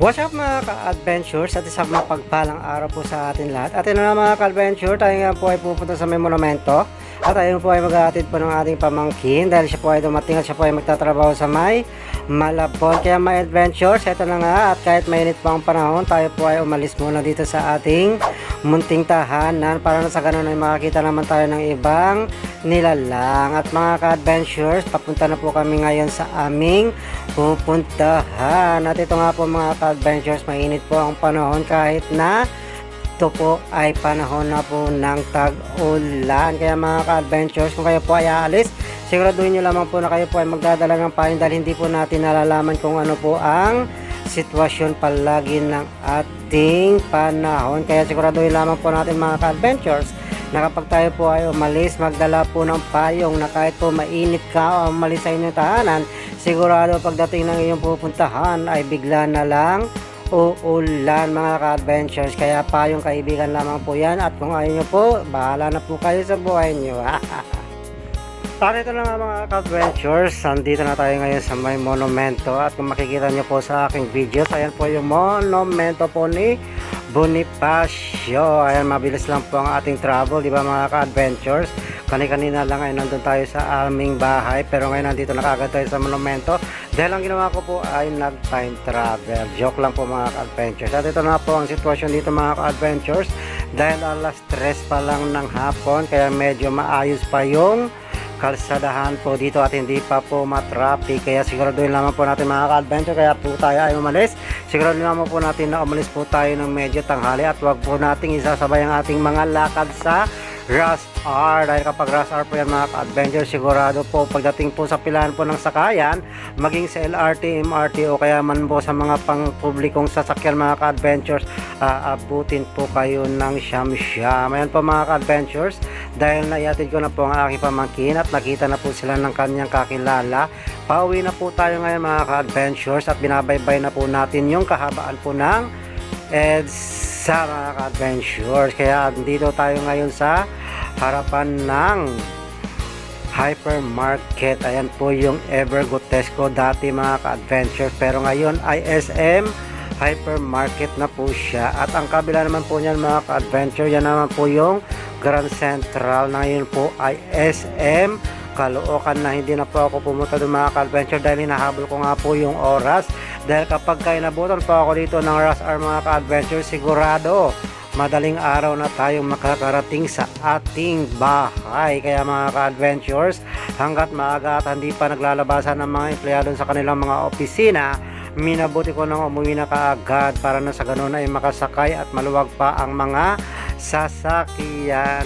What's up mga ka-adventures at isang mapagpalang araw po sa atin lahat. At ito na mga ka-adventure, tayo nga po ay pupunta sa may monumento. At ayun po ay mag-aatid po ng ating pamangkin dahil siya po ay dumating at siya po ay magtatrabaho sa may Malabon. Kaya mga adventures, ito na nga at kahit mainit pa ang panahon, tayo po ay umalis muna dito sa ating munting tahanan para na sa ganun ay makakita naman tayo ng ibang nilalang. At mga ka-adventures, papunta na po kami ngayon sa aming pupuntahan. At ito nga po mga ka-adventures, mainit po ang panahon kahit na ito po ay panahon na po ng tag-ulan. Kaya mga ka-adventures, kung kayo po ay aalis, siguraduhin nyo lamang po na kayo po ay magdadala ng pahin dahil hindi po natin nalalaman kung ano po ang sitwasyon palagi ng ating panahon. Kaya siguraduhin lamang po natin mga ka-adventures na kapag tayo po ay umalis, magdala po ng payong na kahit po mainit ka o umalis sa inyong tahanan, sigurado pagdating ng iyong pupuntahan ay bigla na lang uulan mga ka-adventures. Kaya payong kaibigan lamang po yan at kung ayaw nyo po, bahala na po kayo sa buhay nyo. At ito na nga mga ka-adventures, nandito na tayo ngayon sa may monumento at kung makikita nyo po sa aking videos, ayan po yung monumento po ni Bonifacio. Ayan, mabilis lang po ang ating travel, di ba mga ka-adventures? Kani-kanina lang ay nandun tayo sa aming bahay, pero ngayon nandito na kagad tayo sa monumento. Dahil ang ginawa ko po ay nag-time travel. Joke lang po mga ka-adventures. At ito na po ang sitwasyon dito mga ka-adventures. Dahil alas 3 pa lang ng hapon, kaya medyo maayos pa yung kalsadahan po dito at hindi pa po matraffic kaya siguraduhin lamang po natin mga ka-adventure kaya po tayo ay umalis. Siguraduhin lamang po natin na umalis po tayo ng medyo tanghali at wag po nating isasabay ang ating mga lakad sa rush hour dahil kapag rush hour po yan mga ka-adventure sigurado po pagdating po sa pilahan po ng sakayan maging sa LRT, MRT o kaya man po sa mga pang publikong sasakyan mga ka-adventures aabutin po kayo ng siyam-siyam. Ayan po mga ka-adventures dahil naiatid ko na po ang aking pamangkin at nakita na po sila ng kanyang kakilala pauwi na po tayo ngayon mga ka-adventures at binabaybay na po natin yung kahabaan po ng EDSA mga ka-adventures kaya dito tayo ngayon sa harapan ng hypermarket. Ayan po yung Evergotesco dati mga ka-adventures pero ngayon ay SM hypermarket na po siya. At ang kabila naman po niyan mga ka-adventure yan naman po yung Grand Central na ngayon po ay SM Caloocan na hindi na po ako pumunta doon mga ka-adventure dahil hinahabol ko nga po yung oras. Dahil kapag kayo nabutan po ako dito ng rush hour mga ka-adventure sigurado madaling araw na tayong makakarating sa ating bahay. Kaya mga ka-adventures hanggat maaga at hindi pa naglalabasan ng mga empleyado sa kanilang mga opisina minabuti ko nang umuwi na kaagad para na sa ganun ay makasakay at maluwag pa ang mga sasakyan